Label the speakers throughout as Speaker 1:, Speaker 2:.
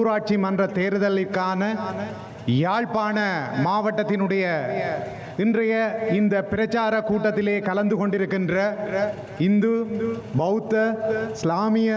Speaker 1: உள்ளூராட்சி மன்ற தேர்தலுக்கான யாழ்ப்பாண மாவட்டத்தினுடைய இன்றைய இந்த பிரச்சார கூட்டத்திலே கலந்து கொண்டிருக்கின்ற இந்து பௌத்த இஸ்லாமிய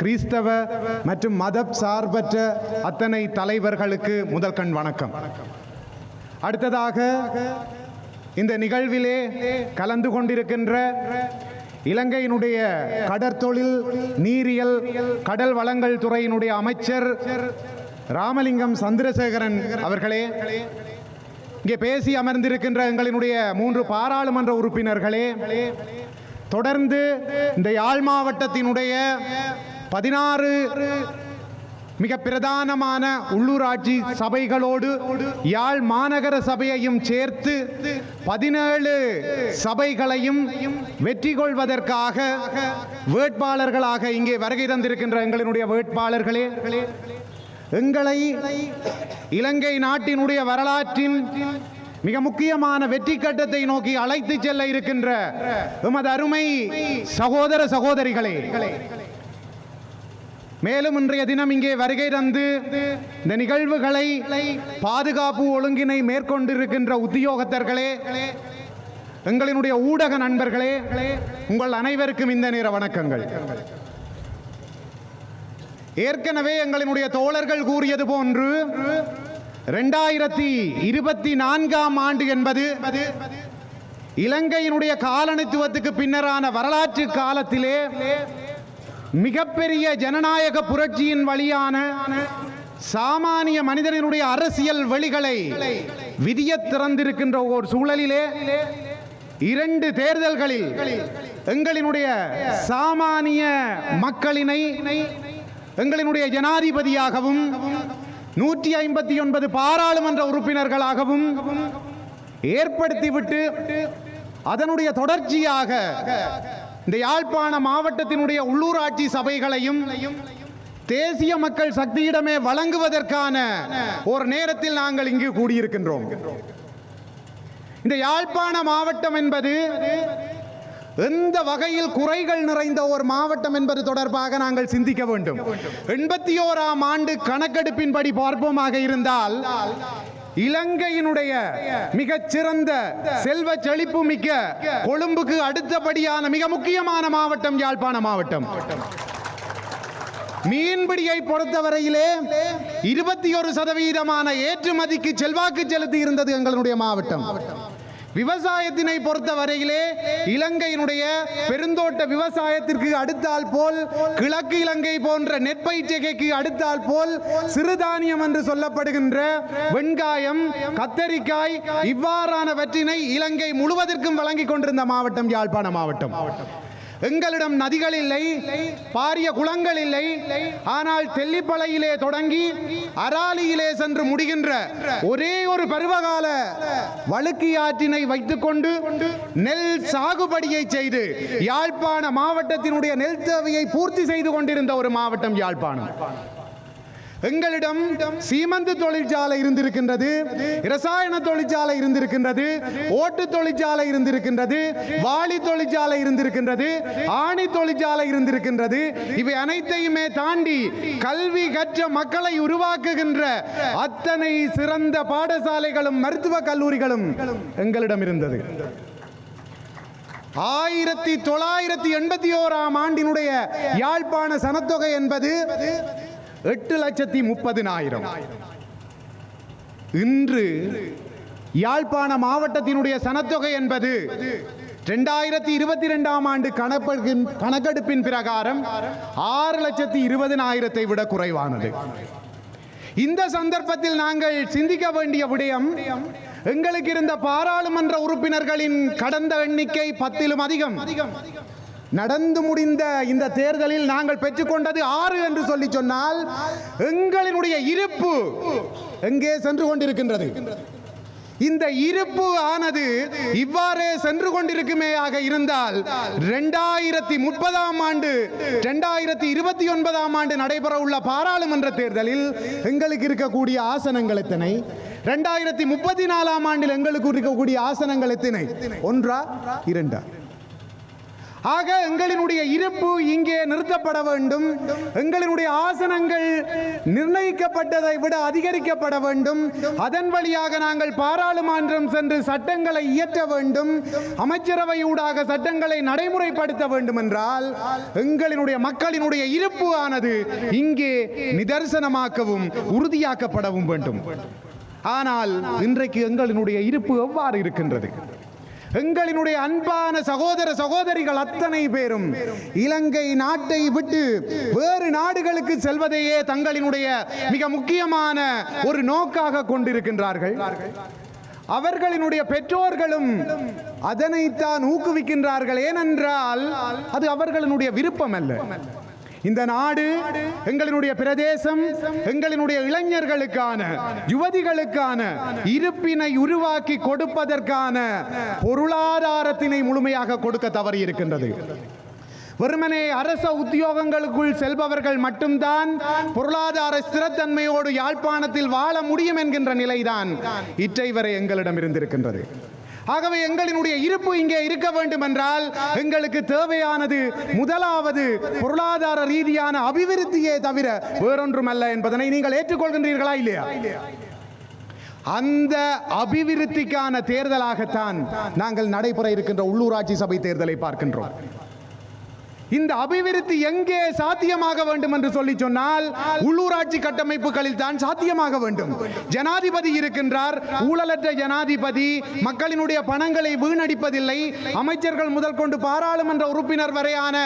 Speaker 1: கிறிஸ்தவ மற்றும் மத சார்பற்ற அத்தனை தலைவர்களுக்கு முதல் கண் வணக்கம். அடுத்ததாக இந்த நிகழ்விலே கலந்து கொண்டிருக்கின்ற இலங்கையினுடைய கடற்தொழில் நீரியல் கடல் வளங்கள் துறையினுடைய அமைச்சர் ராமலிங்கம் சந்திரசேகரன் அவர்களே இங்கே பேசி அமர்ந்திருக்கின்ற எங்களினுடைய மூன்று பாராளுமன்ற உறுப்பினர்களே தொடர்ந்து இந்த யாழ் மாவட்டத்தினுடைய பதினாறு மிக பிரதானமான உள்ளூராட்சி சபைகளோடு யாழ் மாநகர சபையையும் சேர்த்து பதினேழு சபைகளையும் வெற்றி கொள்வதற்காக வேட்பாளர்களாக இங்கே வருகை தந்திருக்கின்ற எங்களினுடைய வேட்பாளர்களே எங்களை இலங்கை நாட்டினுடைய வரலாற்றின் மிக முக்கியமான வெற்றி கட்டத்தை நோக்கி அழைத்து செல்ல இருக்கின்ற எமது அருமை சகோதர சகோதரிகளே மேலும் இன்றைய தினம் இங்கே வருகை தந்து இந்த நிகழ்வுகளை பாதுகாப்பு ஒழுங்கினை மேற்கொண்டிருக்கின்ற உத்தியோகத்தர்களே எங்களினுடைய ஊடக நண்பர்களே உங்கள் அனைவருக்கும் இந்த நேர வணக்கங்கள். ஏற்கனவே எங்களினுடைய தோழர்கள் கூறியது போன்று இரண்டாயிரத்தி இருபத்தி நான்காம் ஆண்டு என்பது இலங்கையினுடைய காலனித்துவத்துக்கு பின்னரான வரலாற்று காலத்திலே மிகப்பெரிய ஜனநாயக புரட்சியின் வழியான சாமானிய மனிதனினுடைய அரசியல் வழிகளை விதிய திறந்திருக்கின்ற ஒரு சூழலிலே இரண்டு தேர்தல்களில் எங்களினுடைய சாமானிய மக்களினை எங்களினுடைய ஜனாதிபதியாகவும் நூற்றி ஐம்பத்தி ஒன்பது பாராளுமன்ற உறுப்பினர்களாகவும் ஏற்படுத்திவிட்டு அதனுடைய தொடர்ச்சியாக இந்த யாழ்ப்பாண மாவட்டத்தினுடைய உள்ளூராட்சி சபைகளையும் தேசிய மக்கள் சக்தியிடமே வழங்குவதற்கான ஒரு நேரத்தில் நாங்கள் இங்கு கூடியிருக்கின்றோம். இந்த யாழ்ப்பாண மாவட்டம் என்பது எந்த வகையில் குறைகள் நிறைந்த ஒரு மாவட்டம் என்பது தொடர்பாக நாங்கள் சிந்திக்க வேண்டும். எண்பத்தி ஓராம் ஆண்டு கணக்கெடுப்பின்படி பார்ப்போமாக இருந்தால் இலங்கையினுடைய மிகச்சிறந்த செல்வ செழிப்பு மிக்க கொழும்புக்கு அடுத்தபடியான மிக முக்கியமான மாவட்டம் யாழ்ப்பாண மாவட்டம். மீன்பிடியை பொறுத்தவரையிலே இருபத்தி ஒரு சதவீதமான ஏற்றுமதிக்கு செல்வாக்கு செலுத்தி இருந்தது எங்களுடைய மாவட்டம். விவசாயத்தினை பொறுத்த வரையிலே இலங்கையினுடைய பெருந்தோட்ட விவசாயத்திற்கு அடுத்தால் போல் கிழக்கு இலங்கை போன்ற நெற்பயிற்சிகைக்கு அடுத்தால் போல் சிறுதானியம் என்று சொல்லப்படுகின்ற வெண்காயம் கத்தரிக்காய் இவ்வாறானவற்றினை இலங்கை முழுவதற்கும் வழங்கிக் கொண்டிருந்த மாவட்டம் யாழ்ப்பாண மாவட்டம். எங்களிடம் நதிகள் இல்லை பாரிய குளங்கள் இல்லை. ஆனால் தெல்லிப்பளையிலே தொடங்கி அராலியிலே சென்று முடிகின்ற ஒரே ஒரு பருவகால வழுக்கி ஆற்றினை வைத்துக்கொண்டு நெல் சாகுபடியை செய்து யாழ்ப்பாண மாவட்டத்தினுடைய நெல் தேவையை பூர்த்தி செய்து கொண்டிருந்த ஒரு மாவட்டம் யாழ்ப்பாணம். எங்களிடம் சீமந்து தொழிற்சாலை இருந்திருக்கின்றது இரசாயன தொழிற்சாலை இருந்திருக்கின்றது ஓட்டு தொழிற்சாலை இருந்திருக்கின்றது வாளி தொழிற்சாலை இருந்திருக்கின்றது ஆணி தொழிற்சாலை இருந்திருக்கின்றது. இவை அனைத்தையுமே தாண்டி கல்வி கற்ற மக்களை உருவாக்குகின்ற அத்தனை சிறந்த பாடசாலைகளும் மருத்துவ கல்லூரிகளும் எங்களிடம் இருந்தது. ஆயிரத்தி தொள்ளாயிரத்தி எண்பத்தி ஓராம் ஆண்டினுடைய யாழ்ப்பாண சனத்தொகை என்பது எட்டு லட்சத்தி முப்பதினாயிரம். இன்று யாழ்ப்பாண மாவட்டத்தினுடைய சனத்தொகை என்பது ரெண்டாயிரத்தி இருபத்தி ரெண்டாம் ஆண்டு கணக்கெடுப்பின் கணக்கெடுப்பின் பிரகாரம் ஆறு லட்சத்தி இருபதினாயிரத்தை விட குறைவானது. இந்த சந்தர்ப்பத்தில் நாங்கள் சிந்திக்க வேண்டிய விடயம் எங்களுக்கு இருந்த பாராளுமன்ற உறுப்பினர்களின் கடந்த எண்ணிக்கை பத்திலும் அதிகம். நடந்து முடிந்த இந்த தேர்தலில் நாங்கள் பெற்றுக்கொண்டது ஆறு என்று சொல்லி சொன்னால் எங்களினுடைய இருப்பு எங்கே சென்று கொண்டிருக்கின்றது? இந்த இருப்பு ஆனது இவ்வாறே சென்று கொண்டிருக்குமேயாக இருந்தால் ரெண்டாயிரத்தி முப்பதாம் ஆண்டு ரெண்டாயிரத்தி இருபத்தி ஒன்பதாம் ஆண்டு நடைபெற உள்ள பாராளுமன்ற தேர்தலில் எங்களுக்கு இருக்கக்கூடிய ஆசனங்கள் எத்தனை? ரெண்டாயிரத்தி முப்பத்தி நாலாம் ஆண்டில் எங்களுக்கு இருக்கக்கூடிய ஆசனங்கள் எத்தனை? ஒன்றா இரண்டா? ஆக எங்களினுடைய இருப்பு இங்கே நிறுத்தப்பட வேண்டும். எங்களினுடைய ஆசனங்கள் நிர்ணயிக்கப்பட்டதை விட அதிகரிக்கப்பட வேண்டும். அதன் வழியாக நாங்கள் பாராளுமன்றம் சென்று சட்டங்களை இயற்ற வேண்டும். அமைச்சரவையூடாக சட்டங்களை நடைமுறைப்படுத்த வேண்டும் என்றால் எங்களினுடைய மக்களினுடைய இருப்பு ஆனது இங்கே நிதர்சனமாக்கவும் உறுதியாக்கப்படவும் வேண்டும். ஆனால் இன்றைக்கு எங்களினுடைய இருப்பு எவ்வாறு இருக்கின்றது? எங்களினுடைய அன்பான சகோதர சகோதரிகள் அத்தனை பேரும் இலங்கை நாட்டை விட்டு வேறு நாடுகளுக்கு செல்வதையே தங்களினுடைய மிக முக்கியமான ஒரு நோக்காக கொண்டிருக்கின்றார்கள். அவர்களினுடைய பெற்றோர்களும் அதனைத்தான் ஊக்குவிக்கின்றார்கள். ஏனென்றால் அது அவர்களினுடைய விருப்பம் அல்ல இந்த நாடு எங்களினுடைய பிரதேசம் எங்களினுடைய இளைஞர்களுக்கான யுவதிகளுக்கான இருப்பினை உருவாக்கி கொடுப்பதற்கான பொருளாதாரத்தினை முழுமையாக கொடுக்க தவறி இருக்கின்றது வெறுமனே அரச உத்தியோகங்களுக்குள் செல்பவர்கள் மட்டும்தான் பொருளாதார ஸ்திரத்தன்மையோடு யாழ்ப்பாணத்தில் வாழ முடியும் என்கின்ற நிலைதான் இற்றை வரை எங்களிடம் இருந்திருக்கின்றது. ஆகவே எங்களினுடைய இருப்பு இங்கே இருக்க வேண்டும் என்றால் எங்களுக்கு தேவையானது முதலாவது பொருளாதார ரீதியான அபிவிருத்தியே தவிர வேறொன்றுமல்ல என்பதனை நீங்கள் ஏற்றுக்கொள்கின்றீர்களா இல்லையா? அந்த அபிவிருத்திக்கான தேர்தலாகத்தான் நாங்கள் நடைபெற இருக்கின்ற உள்ளூராட்சி சபை தேர்தலை பார்க்கின்றோம். இந்த அபிவிருத்தி எங்கே சாத்தியமாக வேண்டும் என்று சொல்லி சொன்னால் உள்ளூராட்சி கட்டமைப்புகளில் தான் சாத்தியமாக வேண்டும். ஜனாதிபதி இருக்கின்றார். ஊழலற்ற ஜனாதிபதி மக்களினுடைய பணங்களை வீணடிப்பதில்லை. அமைச்சர்கள் முதல் கொண்டு பாராளுமன்ற உறுப்பினர் வரையான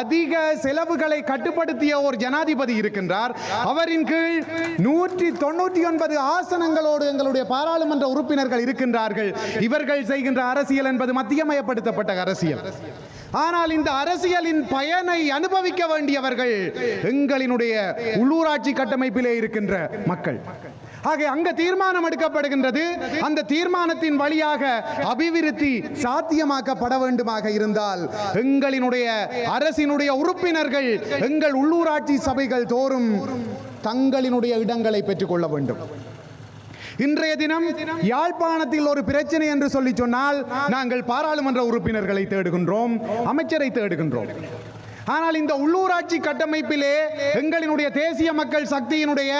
Speaker 1: அதிக செலவுகளை கட்டுப்படுத்திய ஒரு ஜனாதிபதி இருக்கின்றார். அவரின் கீழ் நூற்றி தொண்ணூற்றி ஒன்பது ஆசனங்களோடு எங்களுடைய பாராளுமன்ற உறுப்பினர்கள் இருக்கின்றார்கள். இவர்கள் செய்கின்ற அரசியல் என்பது மத்தியமயப்படுத்தப்பட்ட அரசியல். ஆனால் இந்த அரசியலின் பயனை அனுபவிக்க வேண்டியவர்கள் எங்களினுடைய உள்ளூராட்சி கட்டமைப்பிலே இருக்கின்ற மக்கள். ஆக அங்க தீர்மானம் எடுக்கப்படுகின்றது. அந்த தீர்மானத்தின் வழியாக அபிவிருத்தி சாத்தியமாக்கப்பட வேண்டுமாக இருந்தால் எங்களினுடைய அரசினுடைய உறுப்பினர்கள் எங்கள் உள்ளூராட்சி சபைகள் தோறும் தங்களினுடைய இடங்களை பெற்றுக்கொள்ள வேண்டும். இன்றைய தினம் யாழ்ப்பாணத்தில் ஒரு பிரச்சனை என்று சொல்லி சொன்னால் நாங்கள் பாராளுமன்ற உறுப்பினர்களை தேடுகின்றோம் அமைச்சரை தேடுகின்றோம். ஆனால் இந்த உள்ளூராட்சி கட்டமைப்பிலே எங்களினுடைய தேசிய மக்கள் சக்தியினுடைய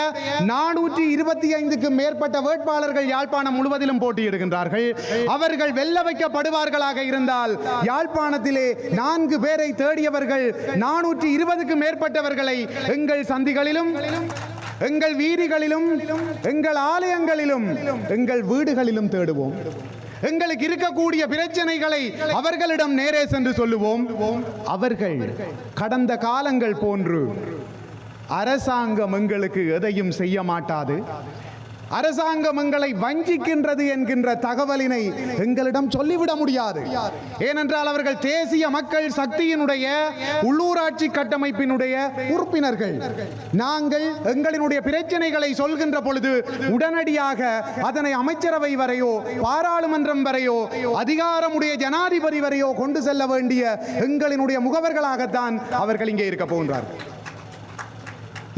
Speaker 1: நானூற்றி இருபத்தி ஐந்துக்கு மேற்பட்ட வேட்பாளர்கள் யாழ்ப்பாணம் முழுவதிலும் போட்டியிடுகின்றார்கள். அவர்கள் வெல்ல வைக்கப்படுவார்களாக இருந்தால் யாழ்ப்பாணத்திலே நான்கு பேரை தேடியவர்கள் நானூற்றி இருபதுக்கு மேற்பட்டவர்களை எங்கள் சந்திகளிலும் எங்கள் வீதிகளிலும் எங்கள் ஆலயங்களிலும் எங்கள் வீடுகளிலும் தேடுவோம். எங்களுக்கு இருக்கக்கூடிய பிரச்சனைகளை அவர்களிடம் நேரே சென்று சொல்லுவோம். அவர்கள் கடந்த காலங்கள் போன்று அரசாங்கம் எங்களுக்கு எதையும் செய்ய மாட்டாது. அரசாங்கம் எங்களை வஞ்சிக்கின்றது என்கின்ற தகவலினை எங்களிடம் சொல்லிவிட முடியாது. ஏனென்றால் அவர்கள் தேசிய மக்கள் சக்தியினுடைய உள்ளூராட்சி கட்டமைப்பினுடைய உறுப்பினர்கள். நாங்கள் எங்களினுடைய பிரச்சனைகளை சொல்கின்ற பொழுது உடனடியாக அதனை அமைச்சரவை வரையோ பாராளுமன்றம் வரையோ அதிகாரமுடைய ஜனாதிபதி வரையோ கொண்டு செல்ல வேண்டிய எங்களினுடைய முகவர்களாகத்தான் அவர்கள் இங்கே இருக்க போகின்றார்கள்.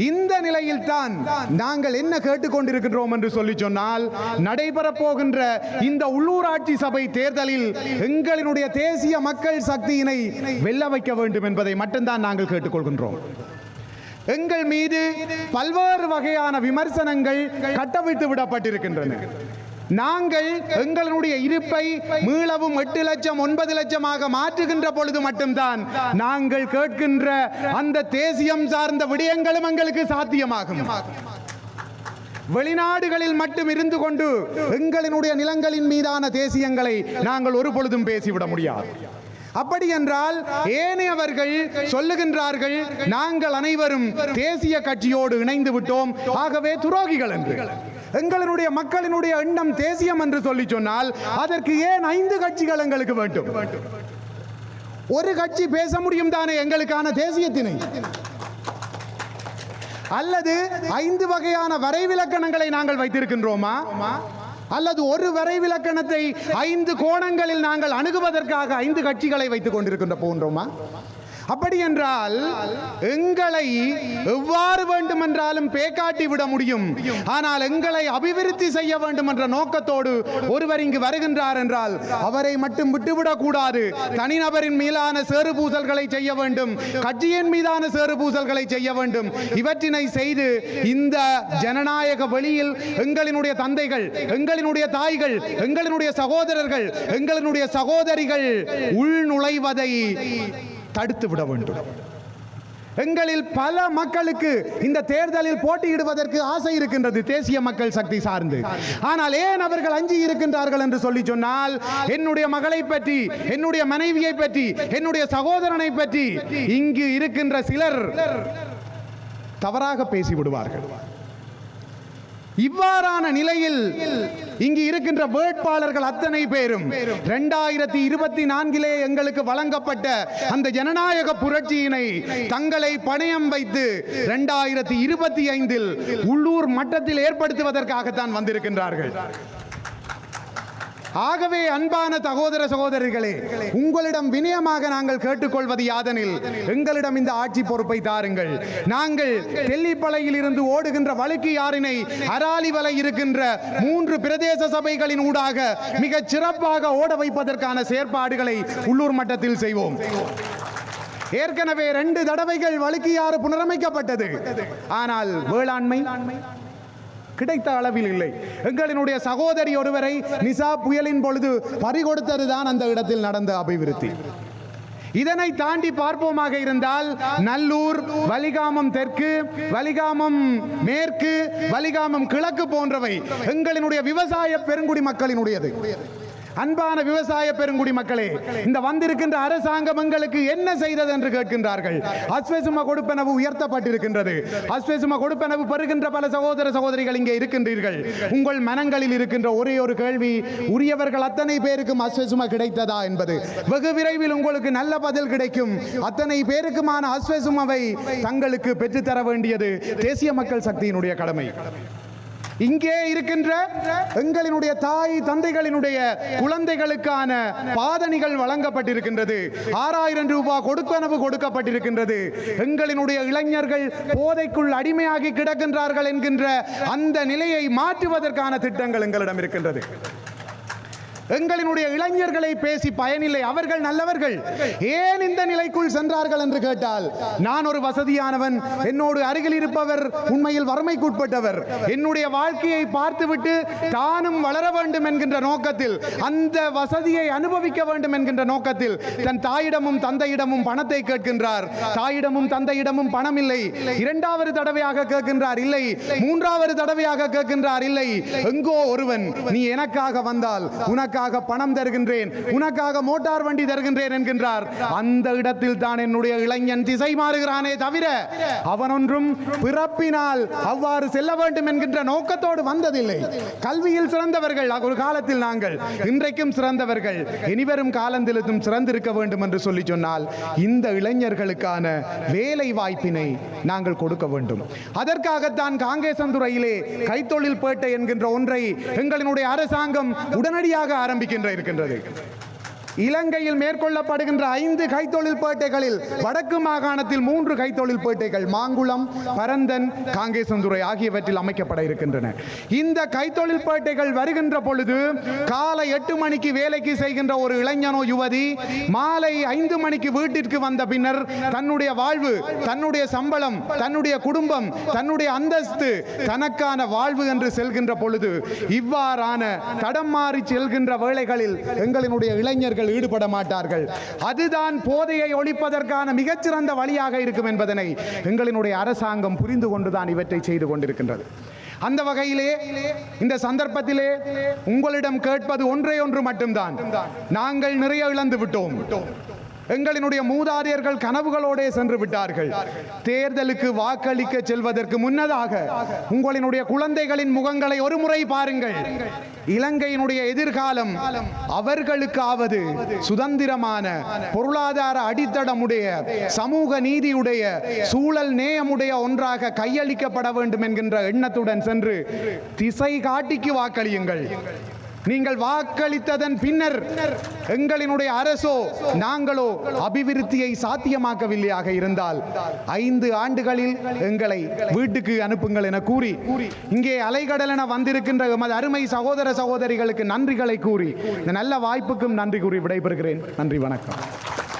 Speaker 1: இந்த நிலையில் தான் நாங்கள் என்ன கேட்டுக்கொண்டிருக்கின்றோம் என்று சொல்லி சொன்னால் நடைபெறப்போகின்ற இந்த உள்ளூராட்சி சபை தேர்தலில் எங்களினுடைய தேசிய மக்கள் சக்தியினை வெல்ல வைக்க வேண்டும் என்பதை மட்டும்தான் நாங்கள் கேட்டுக்கொள்கின்றோம். எங்கள் மீது பல்வேறு வகையான விமர்சனங்கள் கட்டவிழ்த்து விடப்பட்டிருக்கின்றன. நாங்கள் எங்களுடைய இருப்பை மீளவும் எட்டு லட்சம் ஒன்பது லட்சமாக மாற்றுகின்ற பொழுது மட்டும்தான் நாங்கள் கேட்கின்ற அந்த தேசியம் சார்ந்த விடயங்களும் எங்களுக்கு சாத்தியமாகும். வெளிநாடுகளில் மட்டும் இருந்து கொண்டு எங்களினுடைய நிலங்களின் மீதான தேசியங்களை நாங்கள் ஒரு பொழுதும் பேசிவிட முடியாது. அப்படி என்றால் ஏனையவர்கள் சொல்லுகின்றார்கள் நாங்கள் அனைவரும் தேசிய கட்சியோடு இணைந்து விட்டோம். ஆகவே துரோகிகள் என்று. எங்களுடைய மக்களினுடைய எண்ணம் தேசியம் என்று சொல்லி சொன்னால் அதற்கு ஏன் ஐந்து கட்சிகள் எங்களுக்கு வேண்டும்? ஒரு கட்சி பேச முடியும் தானே எங்களுக்கான தேசியத்தினை? அல்லது ஐந்து வகையான வரைவிலக்கணங்களை நாங்கள் வைத்திருக்கின்றோமா? அல்லது ஒரு வரைவிலக்கணத்தை ஐந்து கோணங்களில் நாங்கள் அணுகுவதற்காக ஐந்து கட்சிகளை வைத்துக் கொண்டிருக்கின்ற போன்றோமா அப்படி என்றால் எங்களை எவ்வாறு வேண்டுமென்றாலும் பேக்காட்டி விட முடியும். ஆனால் எங்களை அபிவிருத்தி செய்ய வேண்டும் என்ற நோக்கத்தோடு ஒருவர் இங்கு வருகின்றார் என்றால் அவரை மட்டும் விட்டுவிடக் கூடாது. தனிநபரின் மீதான சேறு பூசல்களை செய்ய வேண்டும். கட்சியின் மீதான சேறு பூசல்களை செய்ய வேண்டும். இவற்றினை செய்து இந்த ஜனநாயக வழியில் எங்களினுடைய தந்தைகள் எங்களினுடைய தாய்கள் எங்களினுடைய சகோதரர்கள் எங்களினுடைய சகோதரிகள் உள் நுழைவதை தடுத்து விட வேண்டும். எங்களில் பல மக்களுக்கு இந்த தேர்தலில் போட்டியிடுவதற்கு ஆசை இருக்கின்றது தேசிய மக்கள் சக்தி சார்ந்து. ஆனால் ஏன் அவர்கள் அஞ்சி இருக்கின்றார்கள் என்று சொல்லி சொன்னால் என்னுடைய மகளை பற்றி என்னுடைய மனைவியை பற்றி என்னுடைய சகோதரனை பற்றி இங்கு இருக்கின்ற சிலர் தவறாக பேசி விடுவார்கள். இவ்வாறான நிலையில் இங்கு இருக்கின்ற வேட்பாளர்கள் அத்தனை பேரும் இரண்டாயிரத்தி இருபத்தி நான்கிலே எங்களுக்கு வழங்கப்பட்ட அந்த ஜனநாயக புரட்சியினை தங்களை பணயம் வைத்து இரண்டாயிரத்தி இருபத்தி ஐந்தில் உள்ளூர் மட்டத்தில் ஏற்படுத்துவதற்காகத்தான் வந்திருக்கின்றார்கள். ஆகவே அன்பான சகோதர சகோதரிகளே உங்களிடம் வினயமாக நாங்கள் கேட்டுக்கொள்வது யாதெனில் எங்களிடம் இந்த ஆட்சி பொறுப்பை தாருங்கள். நாங்கள் தெல்லிப்பளையில் இருந்து ஓடுகின்ற வழுக்கு யாரினை அராலி வலை இருக்கின்ற மூன்று பிரதேச சபைகளின் ஊடாக மிகச் சிறப்பாக ஓட வைப்பதற்கான செயற்பாடுகளை உள்ளூர் மட்டத்தில் செய்வோம். ஏற்கனவே ரெண்டு தடவைகள் வழுக்கியாறு புனரமைக்கப்பட்டது. ஆனால் வேளாண்மை? கிடைத்த அளவில் இல்லை. எங்களினுடைய சகோதரி ஒருவரை நிசா புயலின் பொழுது பறிகொடுத்ததுதான் அந்த இடத்தில் நடந்த அபிவிருத்தி. இதனை தாண்டி பார்ப்போமாக இருந்தால் நல்லூர் வலிகாமம் தெற்கு வலிகாமம் மேற்கு வலிகாமம் கிழக்கு போன்றவை எங்களினுடைய விவசாய பெருங்குடி மக்களினுடையது. அன்பான விவசாய பெருங்குடி மக்களே இந்த வந்திருக்கின்ற அரசாங்கம் எங்களுக்கு என்ன செய்தது என்று கேட்கின்றார்கள். அஸ்வசும கொடுப்பனவு உயர்த்தப்பட்டிருக்கின்றது. அஸ்வசும கொடுப்பனவு பெறுகின்ற பல சகோதர சகோதரிகள் இங்கே இருக்கின்றீர்கள். உங்கள் மனங்களில் இருக்கின்ற ஒரே ஒரு கேள்வி உரியவர்கள் அத்தனை பேருக்கும் அஸ்வசும கிடைத்ததா என்பது. வெகு விரைவில் உங்களுக்கு நல்ல பதில் கிடைக்கும். அத்தனை பேருக்குமான அஸ்வசுமவை தங்களுக்கு பெற்றுத்தர வேண்டியது தேசிய மக்கள் சக்தியினுடைய கடமை. இங்கே இருக்கின்ற எங்களினுடைய தாய் தந்தைகளினுடைய குழந்தைகளுக்கான பாதணிகள் வழங்கப்பட்டிருக்கின்றது. ஆறாயிரம் ரூபாய் கொடுப்பனவு கொடுக்கப்பட்டிருக்கின்றது. எங்களினுடைய இளைஞர்கள் போதைக்குள் அடிமையாகி கிடக்கின்றார்கள் என்கின்ற அந்த நிலையை மாற்றுவதற்கான திட்டங்கள் எங்களிடம் இருக்கின்றது. எங்களினுடைய இளைஞர்களை பேசி பயனில்லை. அவர்கள் நல்லவர்கள். ஏன் இந்த நிலைக்குள் சென்றார்கள் என்று கேட்டால் நான் ஒரு வசதியானவன். என்னோடு அருகில் இருப்பவர் உண்மையில் வறுமைக்குட்பட்டவர். என்னுடைய வாழ்க்கையை பார்த்துவிட்டு தானும் வளர வேண்டும் என்கின்ற நோக்கத்தில் அந்த வசதியை அனுபவிக்க வேண்டும் என்கின்ற நோக்கத்தில் தன் தாயிடமும் தந்தையிடமும் பணத்தை கேட்கின்றார். தாயிடமும் தந்தையிடமும் பணம் இல்லை இரண்டாவது தடவையாக கேட்கின்றார் இல்லை. மூன்றாவது தடவையாக கேட்கின்றார் இல்லை. எங்கோ ஒருவன் நீ எனக்காக வந்தால் உனக்காக பணம் தருகின்றேன் உனக்காக மோட்டார் வண்டி தருகின்றேன் என்கின்றார். அந்த இடத்தில் தான் என்னுடைய இளைஞன் திசை மாறுகிறானே தவிர அவன் ஒன்றும் பிறப்பினால் அவ்வாறு செல்ல வேண்டும் என்கின்ற நோக்கத்தோடு வந்ததில்லை. கல்வியில் சிறந்தவர்கள் ஒரு காலத்தில் நாங்கள். இன்றைக்கும் சிறந்தவர்கள். இனிவரும் காலத்திலும் சிறந்திருக்க வேண்டும் என்று சொல்லி சொன்னால் இந்த இளைஞர்களுக்கான வேலை வாய்ப்பினை நாங்கள் கொடுக்க வேண்டும். அதற்காகத்தான் காங்கேசந்துறையிலே கைத்தொழில் பேட்டை என்கின்ற ஒன்றை எங்களினுடைய அரசாங்கம் உடனடியாக ஆரம்பிக்கின்ற இருக்கின்றது. இலங்கையில் மேற்கொள்ளப்படுகின்ற ஐந்து கைத்தொழில் பேட்டைகளில் வடக்கு மாகாணத்தில் மூன்று கைத்தொழில் பேட்டைகள் மாங்குளம் பரந்தன் காங்கேசந்துறை ஆகியவற்றில் அமைக்கப்பட இருக்கின்றன. இந்த கைத்தொழில் பேட்டைகள் வருகின்ற பொழுது காலை எட்டு மணிக்கு வேலைக்கு செய்கின்ற ஒரு இளைஞனோ யுவதி மாலை ஐந்து மணிக்கு வீட்டிற்கு வந்த பின்னர் தன்னுடைய வாழ்வு தன்னுடைய சம்பளம் தன்னுடைய குடும்பம் தன்னுடைய அந்தஸ்து தனக்கான வாழ்வு என்று செல்கின்ற பொழுது இவ்வாறான தடம் மாறி செல்கின்ற வேளைகளில் எங்களினுடைய இளைஞர்கள் ஈடுபட மாட்டார்கள். அதுதான் போதையை ஒழிப்பதற்கான மிகச்சிறந்த வழியாக இருக்கும் என்பதனை எங்களினுடைய அரசாங்கம் புரிந்து கொண்டுதான் இவற்றை செய்து கொண்டிருக்கின்றது. அந்த வகையிலே இந்த சந்தர்ப்பத்திலே உங்களிடம் கேட்பது ஒன்றே ஒன்று மட்டும்தான். நாங்கள் நிறைய இழந்து விட்டோம். எங்களினுடைய மூதாதையர்கள் கனவுகளோடே சென்று விட்டார்கள். தேர்தலுக்கு வாக்களிக்க செல்வதற்கு முன்னதாக உங்களினுடைய குழந்தைகளின் முகங்களை ஒரு முறை பாருங்கள். இலங்கையினுடைய எதிர்காலம் அவர்களுக்காவது சுதந்திரமான பொருளாதார அடித்தடமுடைய சமூக நீதியுடைய சூழல் நேயமுடைய ஒன்றாக கையளிக்கப்பட வேண்டும் என்கின்ற எண்ணத்துடன் சென்று திசை காட்டிக்கு வாக்களியுங்கள். நீங்கள் வாக்களித்ததன் பின்னர் எங்களினுடைய அரசோ நாங்களோ அபிவிருத்தியை சாத்தியமாக்கவில்லையாக இருந்தால் ஐந்து ஆண்டுகளில் எங்களை வீட்டுக்கு அனுப்புங்கள் என கூறி இங்கே அலைகடலென வந்திருக்கின்ற எமது அருமை சகோதர சகோதரிகளுக்கு நன்றிகளை கூறி இந்த நல்ல வாய்ப்புக்கும் நன்றி கூறி விடைபெறுகிறேன். நன்றி வணக்கம்.